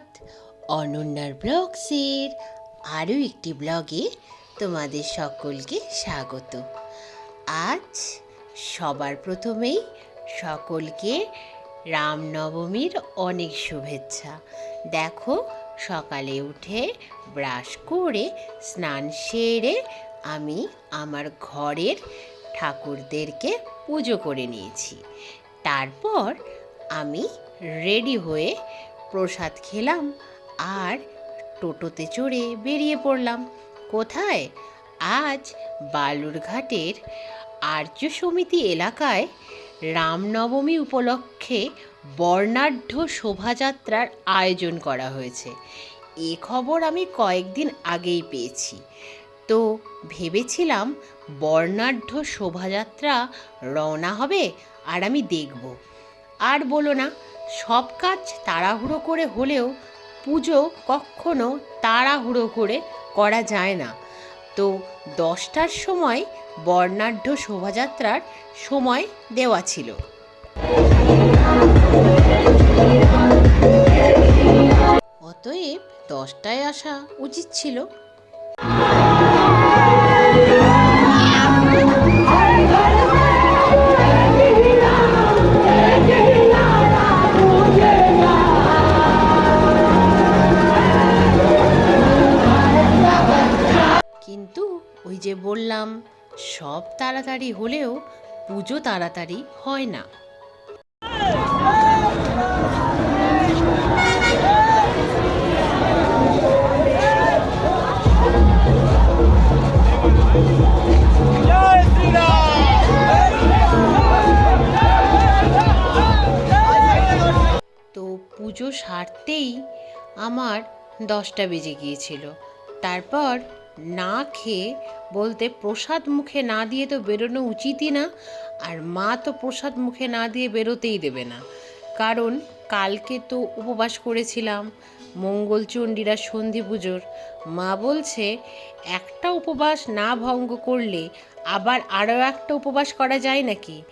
সুপ্রভাত অনন্যার ব্লগসের আরও একটি ব্লগে তোমাদের সকলকে স্বাগত। আজ সবার প্রথমেই সকলকে রামনবমীর অনেক শুভেচ্ছা। দেখো সকালে উঠে ব্রাশ করে, স্নান সেরে আমি আমার ঘরের ঠাকুরদেরকে পুজো করে নিয়েছি। তারপর আমি রেডি হয়ে প্রসাদ খেলাম আর টোটোতে চড়ে বেরিয়ে পড়লাম। কোথায়? আজ বালুরঘাটের আর্য সমিতি এলাকায় রামনবমী উপলক্ষে বর্ণাঢ্য শোভাযাত্রার আয়োজন করা হয়েছে। এ খবর আমি কয়েকদিন আগেই পেয়েছি। তো ভেবেছিলাম বর্ণাঢ্য শোভাযাত্রা রওনা হবে আর আমি দেখব। আর বলো না সব কাজ তাড়াহুড়ো করে হলেও পুজো কখনো তাড়াহুড়ো করে করা যায় না। তো দশটার সময় বর্ণাঢ্য শোভাযাত্রার সময় দেওয়া ছিল। অতএব দশটায় আসা উচিত ছিল। সব তাড়াতাড়ি হলেও পুজো তাড়াতাড়ি হয় না। তো পুজো সারতেই আমার দশটা বেজে গিয়েছিল। তারপর না খেয়ে বলতে প্রসাদ মুখে না দিয়ে তো বেরোনো উচিতই না, আর মা তো প্রসাদ মুখে না দিয়ে বেরোতেই দেবে না। কারণ কালকে তো উপবাস করেছিলাম, মঙ্গলচণ্ডীরা সন্ধি পুজোর। মা বলছে, একটা উপবাস না ভঙ্গ করলে আবার আরও একটা উপবাস করা যায় নাকি?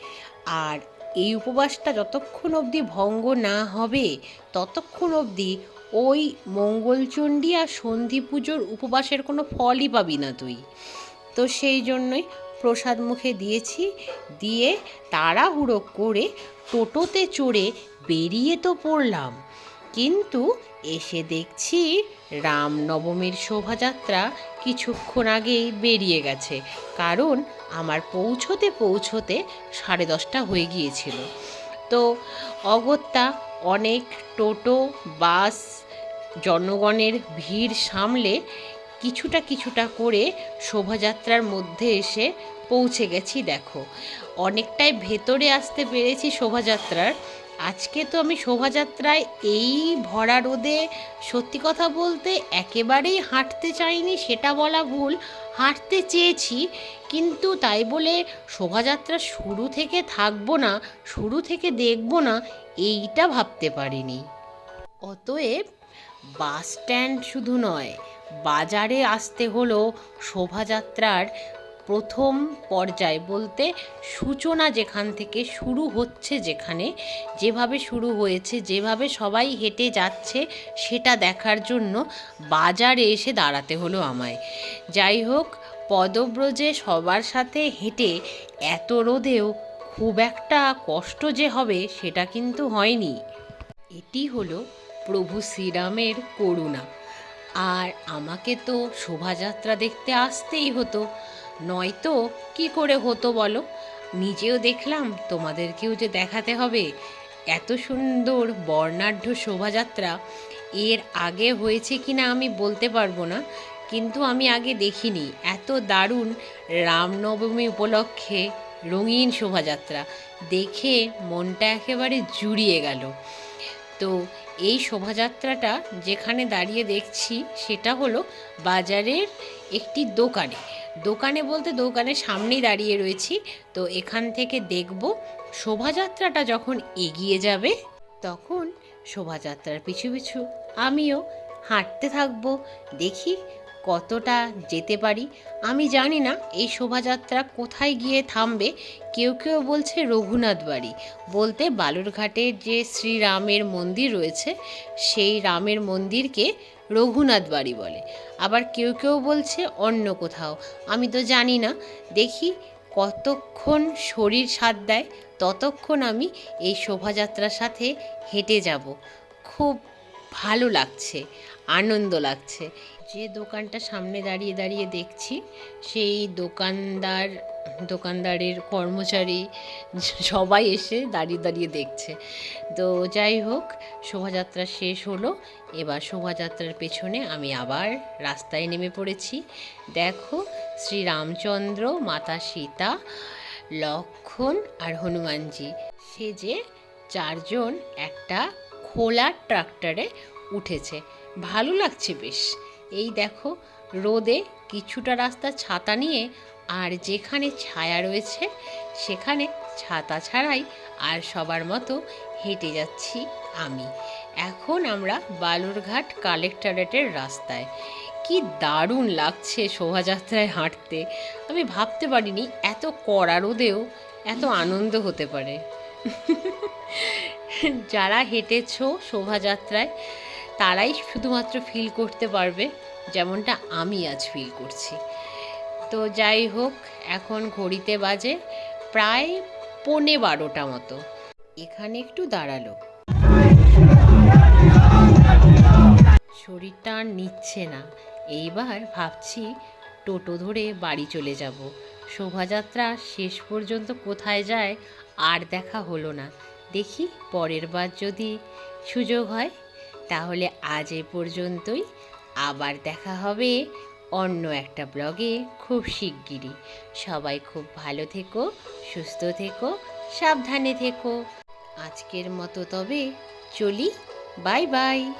আর এই উপবাসটা যতক্ষণ অবধি ভঙ্গ না হবে, ততক্ষণ অবধি ওই মঙ্গলচণ্ডী আর সন্ধি পুজোর উপবাসের কোনো ফলই পাবি না তুই। তো সেই জন্যই প্রসাদ মুখে দিয়েছি, দিয়ে তাড়াহুড়ো করে টোটোতে চড়ে বেরিয়ে তো পড়লাম। কিন্তু এসে দেখছি রামনবমীর শোভাযাত্রা কিছুক্ষণ আগেই বেরিয়ে গেছে, কারণ আমার পৌঁছোতে পৌঁছতে সাড়ে দশটা হয়ে গিয়েছিল। তো অগত্যা অনেক টোটো, বাস, জনগণের ভিড় সামলে কিছুটা কিছুটা করে শোভাযাত্রার মধ্যে এসে পৌঁছে গেছি, দেখো। অনেকটাই ভেতরে আসতে পেরেছি শোভাযাত্রার। আজকে তো আমি শোভাযাত্রায় এই ভরা রোদে, সত্যি কথা বলতে একেবারেই হাঁটতে চাইনি, সেটা বলা ভুল। হাঁটতে চেয়েছি, কিন্তু তাই বলে শোভাযাত্রা শুরু থেকে থাকব না, শুরু থেকে দেখব না এইটা ভাবতে পারিনি। অতএব বাস স্ট্যান্ড শুধু নয়, বাজারে আসতে হলো শোভাযাত্রার প্রথম পর্যায় বলতে সূচনা যেখান থেকে শুরু হচ্ছে যেখানে, যেভাবে শুরু হয়েছে, যেভাবে সবাই হেঁটে যাচ্ছে, সেটা দেখার জন্য বাজারে এসে দাঁড়াতে হলো আমায়। যাই হোক, পদব্রজে সবার সাথে হেঁটে এত রোদেও খুব একটা কষ্ট যে হবে সেটা কিন্তু হয়নি। এটি হলো প্রভু শ্রীরামের করুণা। আর আমাকে তো শোভাযাত্রা দেখতে আসতেই হতো। নয়তো কি করে হতো বলো? নিজেও দেখলাম তোমাদেরকেও যে দেখাতে হবে। এত সুন্দর বর্ণাঢ্য শোভাযাত্রা। এর আগে হয়েছে কি না আমি বলতে পারব না। কিন্তু আমি আগে দেখিনি। এত দারুণ রামনবমী উপলক্ষে রঙিন শোভাযাত্রা। দেখে মনটা একেবারে জুড়িয়ে গেল। তো এই শোভাযাত্রাটা যেখানে দাঁড়িয়ে দেখছি, সেটা হলো বাজারের একটি দোকানে। দোকানে বলতে দোকানের সামনেই দাঁড়িয়ে রয়েছি। তো এখান থেকে দেখব শোভাযাত্রাটা যখন এগিয়ে যাবে, তখন শোভাযাত্রার পিছু পিছু আমিও হাঁটতে থাকব। দেখি কতটা যেতে পারি? আমি জানি না, এই শোভাযাত্রা কোথায় গিয়ে থামবে? কেউ কেউ বলছে রঘুনাথ বাড়ি। বলতে বালুরঘাটের যে শ্রীরামের মন্দির রয়েছে, সেই রামের মন্দিরকে রঘুনাথ বাড়ি বলে। আবার কেউ কেউ বলছে অন্য কোথাও। আমি তো জানি না। দেখি কতক্ষণ শরীর সাথ দেয়, ততক্ষণ আমি এই শোভাযাত্রার সাথে হেঁটে যাব। খুব ভালো লাগছে, আনন্দ লাগছে। যে দোকানটা সামনে দাঁড়িয়ে দাঁড়িয়ে দেখছি, সেই দোকানদার, দোকানদারের কর্মচারী সবাই এসে দাঁড়িয়ে দাঁড়িয়ে দেখছে। তো যাই হোক, শোভাযাত্রা শেষ হলো। এবার শোভাযাত্রার পেছনে আমি আবার রাস্তায় নেমে পড়েছি। দেখো শ্রী রামচন্দ্র মাতা সীতা, লক্ষণ আর হনুমানজি। সে যে চারজন একটা খোলা ট্রাক্টরে উঠেছে। ভালো লাগছে বেশ। এই দেখো, রোদে কিছুটা রাস্তা ছাতা নিয়ে আর যেখানে ছায়া রয়েছে, সেখানে ছাতা ছাড়াই আর সবার মতো হেঁটে যাচ্ছি আমি। এখন আমরা বালুরঘাট কালেক্টরেটের রাস্তায়। কি দারুণ লাগছে শোভাযাত্রায় হাঁটতে। আমি ভাবতে পারিনি এত কড়া রোদেও এত আনন্দ হতে পারে। যারা হেঁটেছো শোভাযাত্রায়, তারাই শুধুমাত্র ফিল করতে পারবে, যেমনটা আমি আজ ফিল করছি। তো যাই হোক, এখন ঘড়িতে বাজে প্রায় পৌনে বারোটা মতো। এখানে একটু দাঁড়াল। শরীরটা আর নিচ্ছে না। এইবার ভাবছি টোটো ধরে বাড়ি চলে যাব। শোভাযাত্রা শেষ পর্যন্ত কোথায় যায় আর দেখা হলো না। দেখি, পরের বার যদি সুযোগ হয়, তাহলে আজ এ পর্যন্তই। আবার দেখা হবে অন্য একটা ব্লগে খুব শিগগিরই। সবাই খুব ভালো থেকো, সুস্থ থেকো, সাবধানে থেকো। আজকের মতো তবে চলি, বাই বাই।